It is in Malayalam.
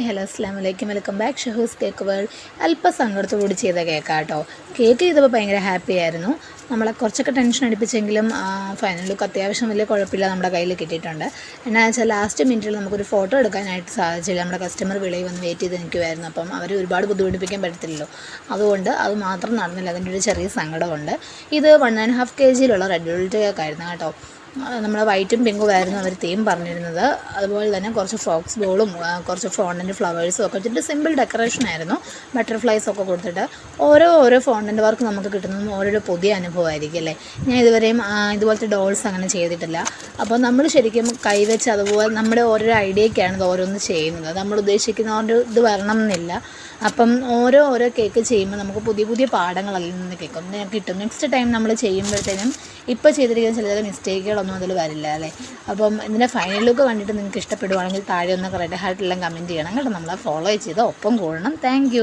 ഹായ് ഹലോ അസ്ലാം വലൈക്കും welcome back Shahus cake world. അല്പം സങ്കടത്തോടുകൂടി ചെയ്ത കേക്കാണ് കേട്ടോ കേക്ക് ചെയ്തപ്പോൾ ഭയങ്കര ഹാപ്പി ആയിരുന്നു. നമ്മളെ കുറച്ചൊക്കെ ടെൻഷൻ അടിപ്പിച്ചെങ്കിലും ഫൈനൽ ലുക്ക് അത്യാവശ്യം വലിയ കുഴപ്പമില്ല നമ്മുടെ കയ്യിൽ കിട്ടിയിട്ടുണ്ട്. എന്നാ വെച്ചാൽ ലാസ്റ്റ് മിനിറ്റിൽ നമുക്കൊരു ഫോട്ടോ എടുക്കാനായിട്ട് സാധിച്ചില്ല. നമ്മുടെ കസ്റ്റമർ വിളയിൽ വന്ന് വെയിറ്റ് ചെയ്ത് നിൽക്കുമായിരുന്നു അപ്പം അവർ ഒരുപാട് ബുദ്ധിമുട്ടിപ്പിക്കാൻ പറ്റത്തില്ലല്ലോ. അതുകൊണ്ട് അത് മാത്രം നടന്നില്ല. അതിന്റെ ഒരു ചെറിയ സങ്കടമുണ്ട്. ഇത് വൺ ആൻഡ് ഹാഫ് കെ ജിയിലുള്ള റെഡ് വെൽറ്റ് കേക്കായിരുന്നു കേട്ടോ. നമ്മുടെ വൈറ്റും പിങ്കും ആയിരുന്നു അവർ തീം പറഞ്ഞിരുന്നത്. അതുപോലെ തന്നെ കുറച്ച് ഫോക്സ് ബോളും കുറച്ച് ഫോണ്ടന്റ് ഫ്ലവേഴ്സും ഒക്കെ വെച്ചിട്ട് സിമ്പിൾ ഡെക്കറേഷൻ ആയിരുന്നു. ബട്ടർഫ്ലൈസ് ഒക്കെ കൊടുത്തിട്ട് ഓരോ ഓരോ ഫോണ്ടന്റ് വർക്ക് നമുക്ക് കിട്ടുന്നതും ഓരോരോ പുതിയ അനുഭവമായിരിക്കും അല്ലേ? ഞാൻ ഇതുവരെയും ഇതുപോലത്തെ ഡോൾസ് അങ്ങനെ ചെയ്തിട്ടില്ല. അപ്പോൾ നമ്മൾ ശരിക്കും കൈവച്ച് അതുപോലെ നമ്മുടെ ഓരോരോ ഐഡിയയ്ക്കാണ് ഇത് ഓരോന്ന് ചെയ്യുന്നത്. നമ്മൾ ഉദ്ദേശിക്കുന്ന ഒരു ഇത് വരണം എന്നില്ല. അപ്പം ഓരോ ഓരോ കേക്ക് ചെയ്യുമ്പോൾ നമുക്ക് പുതിയ പുതിയ പാഠങ്ങൾ നിന്ന് കേൾക്കും കിട്ടും. നെക്സ്റ്റ് ടൈം നമ്മൾ ചെയ്യുമ്പോഴത്തേനും ഇപ്പോൾ ചെയ്തിരിക്കുന്ന ചില ചില മിസ്റ്റേക്കുകളൊന്നും അതിൽ വരില്ല അല്ലേ? അപ്പം ഇതിന്റെ ഫൈനൽ ലുക്ക് കണ്ടിട്ട് നിങ്ങൾക്ക് ഇഷ്ടപ്പെടുവാണെങ്കിൽ താഴെ ഒന്ന് റെഡ് ഹാർട്ടെല്ലാം കമന്റ് ചെയ്യണം കേട്ടോ. നമ്മളെ ഫോളോ ചെയ്ത് ഒപ്പം കൂടണം. താങ്ക്